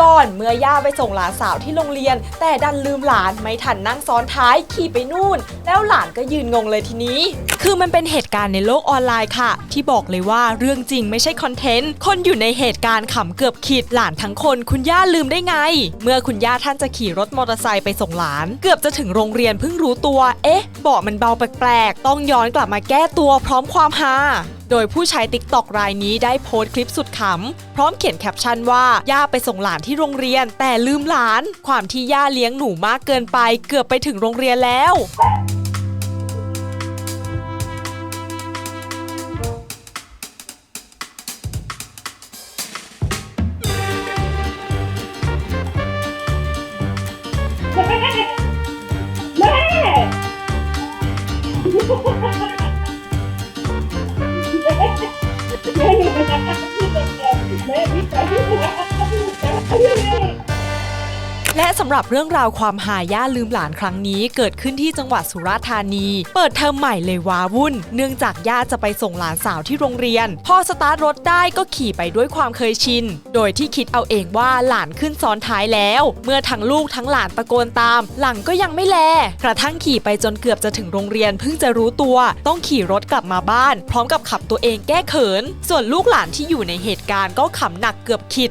ก่อนเมื่อย่าไปส่งหลานสาวที่โรงเรียน แต่ดันลืมหลานไม่ทันนั่งซ้อนท้ายขี่ไปนู่น แล้วหลานก็ยืนงงเลยทีนี้ คือมันเป็นเหตุการณ์ในโลกออนไลน์ค่ะ ที่บอกเลยว่าเรื่องจริงไม่ใช่คอนเทนต์ คนอยู่ในเหตุการณ์ขำเกือบขีดหลานทั้งคน คุณย่าลืมได้ไง เมื่อคุณย่าท่านจะขี่รถมอเตอร์ไซค์ไปส่งหลาน เกือบจะถึงโรงเรียนเพิ่งรู้ตัว เอ๊ะเบาะมันเบาแปลกๆต้องย้อนกลับมาแก้ตัวพร้อมความฮา โดยผู้ใช้ติ๊กตอกรายนี้ได้โพสต์คลิปสุดขำ พร้อมเขียนแคปชั่นว่า ย่าไปส่งหลานที่โรงเรียน แต่ลืมหลาน ความที่ย่าเลี้ยงหนูมากเกินไป เกือบไปถึงโรงเรียนแล้ว แม่มีปัญหาที่เป็นแม่พี่ใจที่หัว และสำหรับเรื่องราวความหาย่าลืมหลานครั้งนี้เกิดขึ้นที่จังหวัดสุราษฎร์ธานี เปิดเทอมใหม่เลยว้าวุ่น เนื่องจากย่าจะไปส่งหลานสาวที่โรงเรียน พอสตาร์ทรถได้ก็ขี่ไปด้วยความเคยชิน โดยที่คิดเอาเองว่าหลานขึ้นซ้อนท้ายแล้ว เมื่อทั้งลูกทั้งหลานตะโกนตาม หลังก็ยังไม่แล กระทั่งขี่ไปจนเกือบจะถึงโรงเรียนเพิ่งจะรู้ตัว ต้องขี่รถกลับมาบ้าน พร้อมกับขับตัวเองแก้เขิน ส่วนลูกหลานที่อยู่ในเหตุการณ์ก็ขำหนักเกือบขิด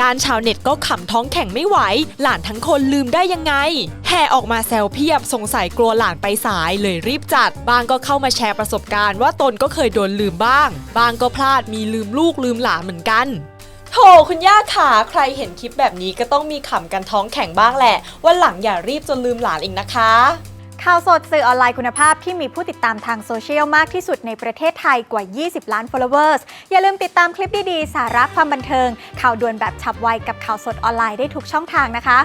ด้านชาวเน็ตก็ขำท้องแข็งไม่ไหว หลานทั้งคนลืมได้ยังไง แห่ออกมาแซวเพียบสงสัยกลัวหลานไปสายเลยรีบจัด บางก็เข้ามาแชร์ประสบการณ์ว่าตนก็เคยโดนลืมบ้าง บางก็พลาดมีลืมลูกลืมหลานเหมือนกัน โถคุณย่าขาใครเห็นคลิปแบบนี้ก็ต้องมีขำกันท้องแข็งบ้างแหละ วันหลังอย่ารีบจนลืมหลานอีกนะคะ ข่าวสดสื่อออนไลน์คุณภาพที่มีผู้ติดตามทางโซเชียลมากที่สุดในประเทศไทยกว่า 20 ล้าน followers อย่าลืมติดตามคลิปดี ๆ สาระความบันเทิง ข่าวด่วนแบบฉับไวกับข่าวสดออนไลน์ได้ทุกช่องทางนะคะ